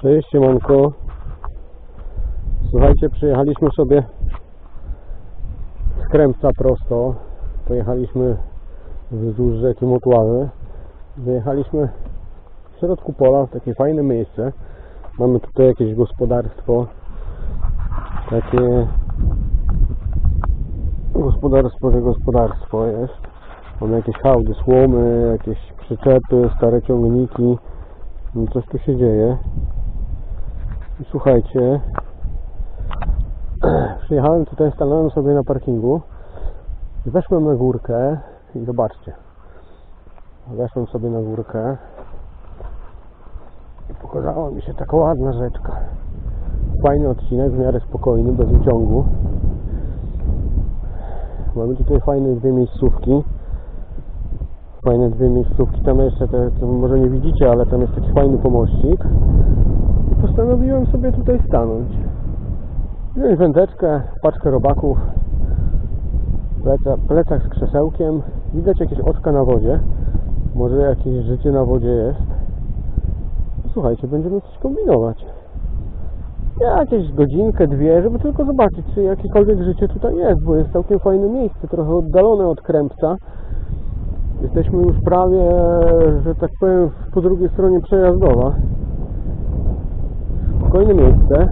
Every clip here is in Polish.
Cześć, siemanko. Słuchajcie, przyjechaliśmy sobie z Krępca prosto. Pojechaliśmy wzdłuż rzeki Motławy. Wyjechaliśmy w środku pola, w takie fajne miejsce. Mamy tutaj jakieś gospodarstwo. Takie gospodarstwo, że gospodarstwo jest. Mamy jakieś hałdy słomy, jakieś przyczepy, stare ciągniki. No coś tu się dzieje. Słuchajcie, przyjechałem tutaj, stanąłem sobie na parkingu i weszłem na górkę i zobaczcie. Weszłem sobie na górkę i pokazała mi się taka ładna rzeczka. Fajny odcinek, w miarę spokojny, bez uciągu. Mamy tutaj fajne dwie miejscówki. Fajne dwie miejscówki. Tam jeszcze, te, może nie widzicie, ale tam jest taki fajny pomościk. Postanowiłem sobie tutaj stanąć. Wziąć wędeczkę, paczkę robaków, pleca, plecak z krzesełkiem. Widać jakieś oczka na wodzie. Może jakieś życie na wodzie jest. Słuchajcie, będziemy coś kombinować. Jakieś godzinkę, dwie, żeby tylko zobaczyć, czy jakiekolwiek życie tutaj jest, bo jest całkiem fajne miejsce, trochę oddalone od Krępca. Jesteśmy już prawie, że tak powiem, po drugiej stronie przejazdowa. Spokojne miejsce,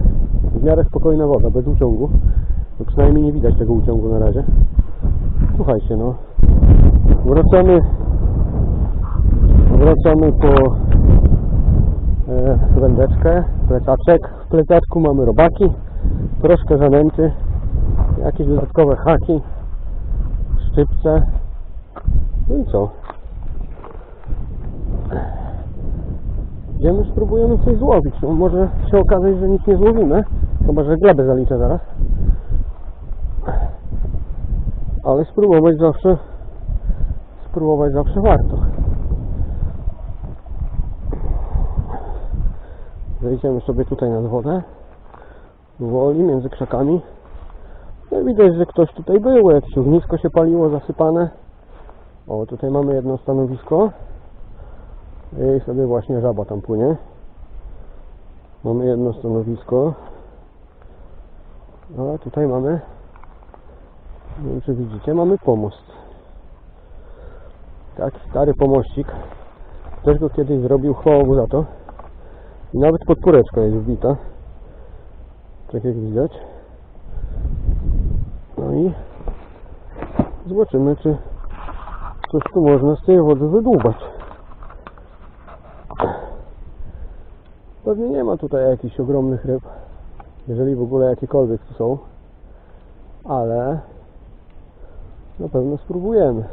w miarę spokojna woda, bez uciągu. No przynajmniej nie widać tego uciągu na razie. Słuchajcie, no. Wracamy. Wracamy po e, wędeczkę, plecaczek. W plecaczku mamy robaki, troszkę zanęty, jakieś dodatkowe haki, szczypce. No i co? Idziemy, spróbujemy coś złowić. No, może się okazać, że nic nie złowimy. Chyba, że glebę zaliczę zaraz. Ale spróbować zawsze spróbować zawsze warto. Zejdziemy sobie tutaj nad wodę. Woli między krzakami. No widać, że ktoś tutaj był, jakieś ognisko się paliło, zasypane. O, tutaj mamy jedno stanowisko. I sobie właśnie żaba tam płynie. Mamy jedno stanowisko. A tutaj mamy, nie wiem czy widzicie, mamy pomost. Taki stary pomościk. Ktoś go kiedyś zrobił, chwała za to. I nawet podpóreczka jest wbita. Tak jak widać. No i zobaczymy, czy coś tu można z tej wody wydłubać. Pewnie nie ma tutaj jakichś ogromnych ryb, jeżeli w ogóle jakiekolwiek tu są, ale na pewno spróbujemy.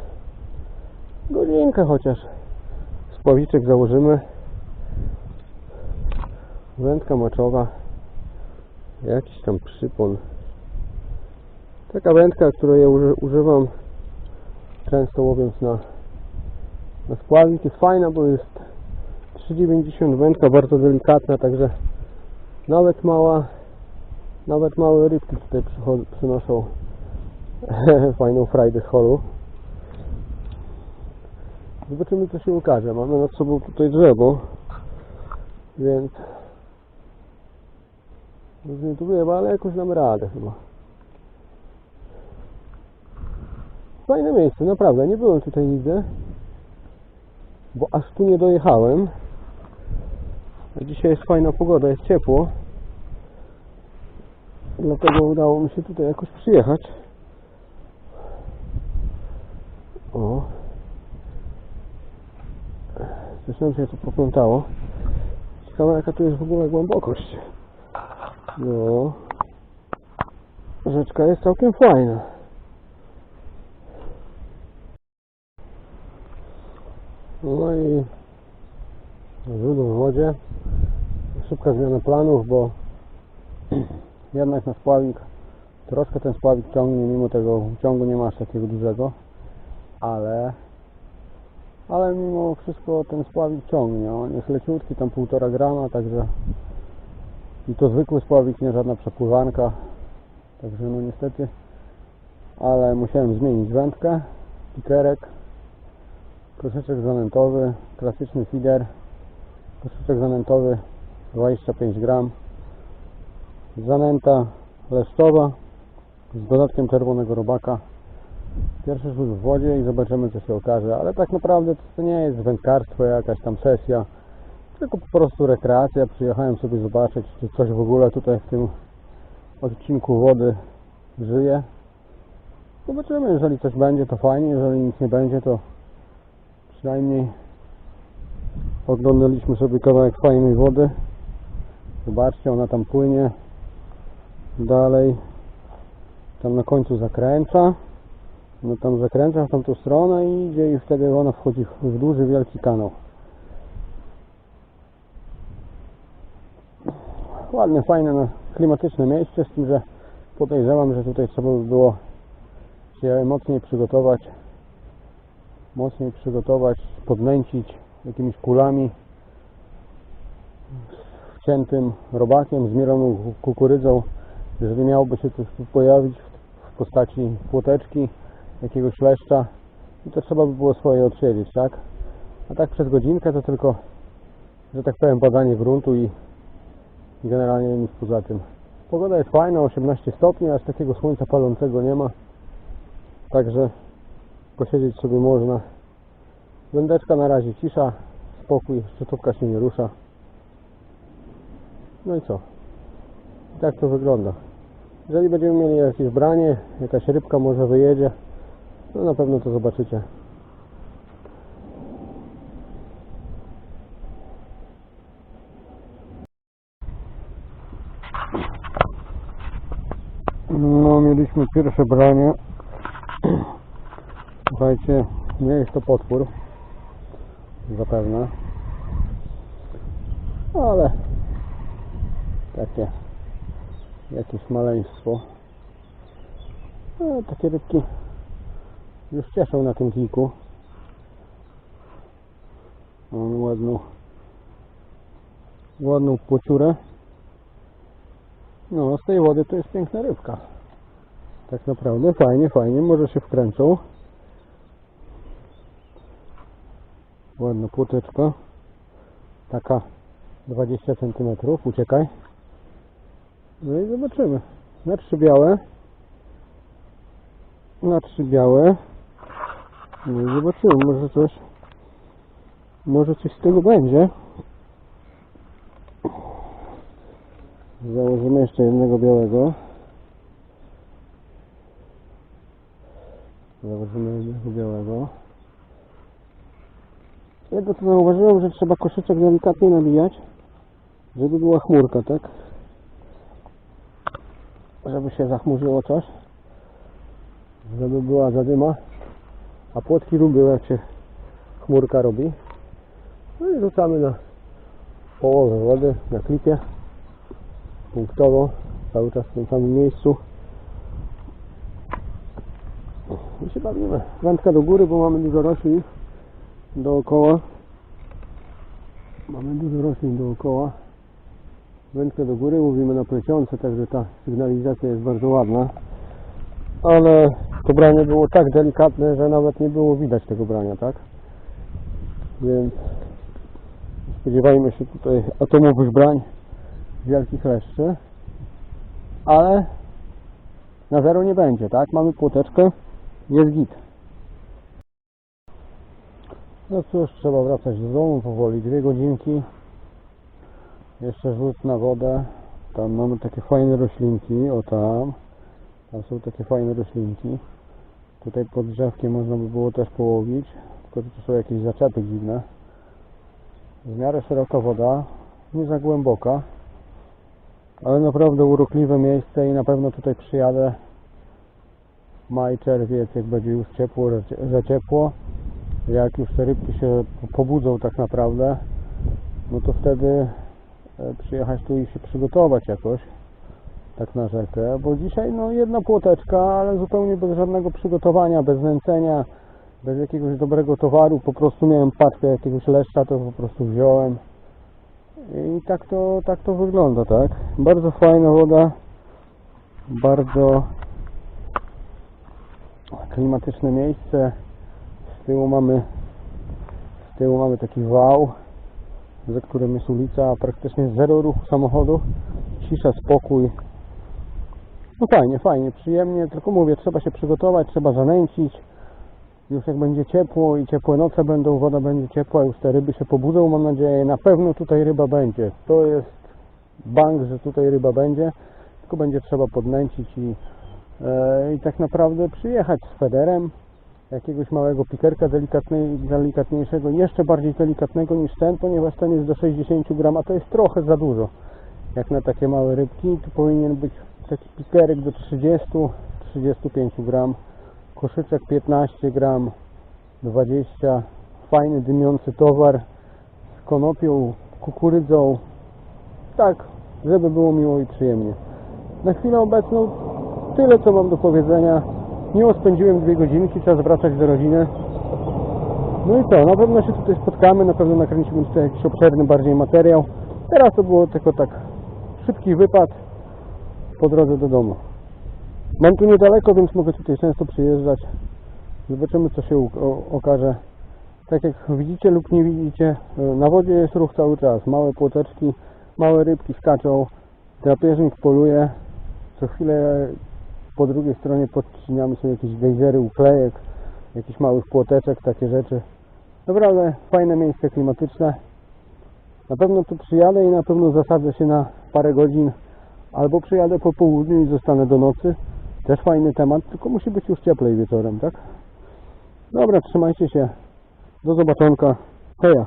Godzinkę chociaż. Spławiczek założymy. Wędka maczowa. Jakiś tam przypon. Taka wędka, której ja uży, używam często łowiąc na, na jest fajna, bo jest 3,90 wędka, bardzo delikatna, także nawet mała, nawet małe rybki tutaj przynoszą fajną frajdę z holu. Zobaczymy co się ukaże. Mamy nad sobą tutaj drzewo, więc zmiętujemy, ale jakoś damy radę chyba. Fajne miejsce, naprawdę. Nie byłem tutaj nigdy, bo aż tu nie dojechałem. Dzisiaj jest fajna pogoda, jest ciepło. Dlatego udało mi się tutaj jakoś przyjechać. O. Coś nam się tu poplątało. Ciekawe jaka tu jest w ogóle głębokość. No. Rzeczka jest całkiem fajna. No i źródło w wodzie. Szybka zmiana planów, bo jednak na spławik troszkę ten spławik ciągnie, mimo tego ciągu nie ma aż takiego dużego, ale ale mimo wszystko ten spławik ciągnie. On jest leciutki, tam półtora grama, także i to zwykły spławik, nie żadna przepływanka. Także no niestety, ale musiałem zmienić wędkę, pikerek, koszyczek zanętowy, klasyczny feeder, koszyczek zanętowy 25 gram. Zanęta leszczowa z dodatkiem czerwonego robaka. Pierwszy rzut w wodzie i zobaczymy co się okaże, ale tak naprawdę to nie jest wędkarstwo, jakaś tam sesja, tylko po prostu rekreacja. Przyjechałem sobie zobaczyć, czy coś w ogóle tutaj w tym odcinku wody żyje. Zobaczymy, jeżeli coś będzie to fajnie, jeżeli nic nie będzie to przynajmniej oglądaliśmy sobie kawałek fajnej wody. Zobaczcie, ona tam płynie dalej. Tam na końcu zakręca. No tam zakręca w tamtą stronę i idzie i wtedy ona wchodzi w- duży, wielki kanał. Ładne, fajne, no, klimatyczne miejsce, z tym, że podejrzewam, że tutaj trzeba by było się mocniej przygotować, mocniej przygotować, podmęcić jakimiś kulami, wciętym robakiem, zmieloną ku- kukurydzą. Jeżeli miałoby się coś tu pojawić w postaci płoteczki, jakiegoś leszcza, no to trzeba by było swoje odsiedzieć, tak? A tak przez godzinkę to tylko, że tak powiem, badanie gruntu i generalnie nic poza tym. Pogoda jest fajna, 18 stopni, aż takiego słońca palącego nie ma. Także posiedzieć sobie można. Wędeczka na razie cisza, spokój, szczytówka się nie rusza. No i co? I tak to wygląda. Jeżeli będziemy mieli jakieś branie, jakaś rybka może wyjedzie, no na pewno to zobaczycie. No, mieliśmy pierwsze branie. Słuchajcie, nie jest to potwór. Zapewne. Ale takie jakieś maleństwo. No, takie rybki już cieszą na tym kilku. Mam ładną ładną płociurę. No, z tej wody to jest piękna rybka. Tak naprawdę fajnie, fajnie, może się wkręcą. Ładna płoteczka. Taka 20 cm, uciekaj. No i zobaczymy. Na trzy białe. Na trzy białe. No i zobaczymy, może coś może coś z tego będzie. Założymy jeszcze jednego białego. Założymy jednego białego. Jedno co zauważyłem, że trzeba koszyczek delikatnie nabijać, żeby była chmurka, tak? Żeby się zachmurzyło coś. Żeby była zadyma. A płotki lubią jak się chmurka robi. No i rzucamy na połowę wody, na klipie. Punktowo, cały czas w tym samym miejscu. I się bawimy. Wędka do góry, bo mamy dużo roślin dookoła. Mamy dużo roślin dookoła. Wędkę do góry, mówimy na plecionce, także ta sygnalizacja jest bardzo ładna. Ale to branie było tak delikatne, że nawet nie było widać tego brania, tak? Więc spodziewajmy się tutaj atomowych brań wielkich leszczy. Ale na zero nie będzie, tak? Mamy płoteczkę, jest git. No cóż, trzeba wracać do domu powoli, dwie godzinki. Jeszcze rzut na wodę. Tam mamy takie fajne roślinki, o tam. Tam są takie fajne roślinki. Tutaj pod drzewkiem można by było też połowić, tylko tu są jakieś zaczepy dziwne. W miarę szeroka woda, nie za głęboka, ale naprawdę urokliwe miejsce i na pewno tutaj przyjadę maj, czerwiec, jak będzie już ciepło, że, ciepło. Jak już te rybki się pobudzą tak naprawdę, no to wtedy przyjechać tu i się przygotować jakoś tak na rzekę, bo dzisiaj no jedna płoteczka, ale zupełnie bez żadnego przygotowania, bez nęcenia, bez jakiegoś dobrego towaru, po prostu miałem paczkę jakiegoś leszcza, to po prostu wziąłem. I tak to, tak to wygląda, tak? Bardzo fajna woda, bardzo klimatyczne miejsce, z tyłu mamy z tyłu mamy taki wał, za którym jest ulica, praktycznie zero ruchu samochodów, cisza, spokój. No fajnie, fajnie, przyjemnie, tylko mówię, trzeba się przygotować, trzeba zanęcić. Już jak będzie ciepło i ciepłe noce będą, woda będzie ciepła, już te ryby się pobudzą, mam nadzieję. Na pewno tutaj ryba będzie. To jest bank, że tutaj ryba będzie, tylko będzie trzeba podnęcić i, e, i tak naprawdę przyjechać z federem, jakiegoś małego pikerka delikatniejszego, jeszcze bardziej delikatnego niż ten, ponieważ ten jest do 60 gram, a to jest trochę za dużo. Jak na takie małe rybki, tu powinien być taki pikerek do 30-35 gram, koszyczek 15 gram, 20, fajny dymiący towar z konopią, kukurydzą, tak, żeby było miło i przyjemnie. Na chwilę obecną tyle, co mam do powiedzenia. Miło spędziłem dwie godzinki, czas wracać do rodziny. No i co, na pewno się tutaj spotkamy, na pewno nakręcimy tutaj jakiś obszerny bardziej materiał. Teraz to było tylko tak szybki wypad po drodze do domu. Mam tu niedaleko, więc mogę tutaj często przyjeżdżać. Zobaczymy, co się okaże. Tak jak widzicie lub nie widzicie, e, na wodzie jest ruch cały czas. Małe płoteczki, małe rybki skaczą, drapieżnik poluje. Co chwilę po drugiej stronie pod trzcinami są jakieś gejzery, uklejek, jakichś małych płoteczek, takie rzeczy. Naprawdę fajne miejsce klimatyczne. Na pewno tu przyjadę i na pewno zasadzę się na parę godzin. Albo przyjadę po południu i zostanę do nocy. Też fajny temat, tylko musi być już cieplej wieczorem, tak? Dobra, trzymajcie się. Do zobaczonka. Heja.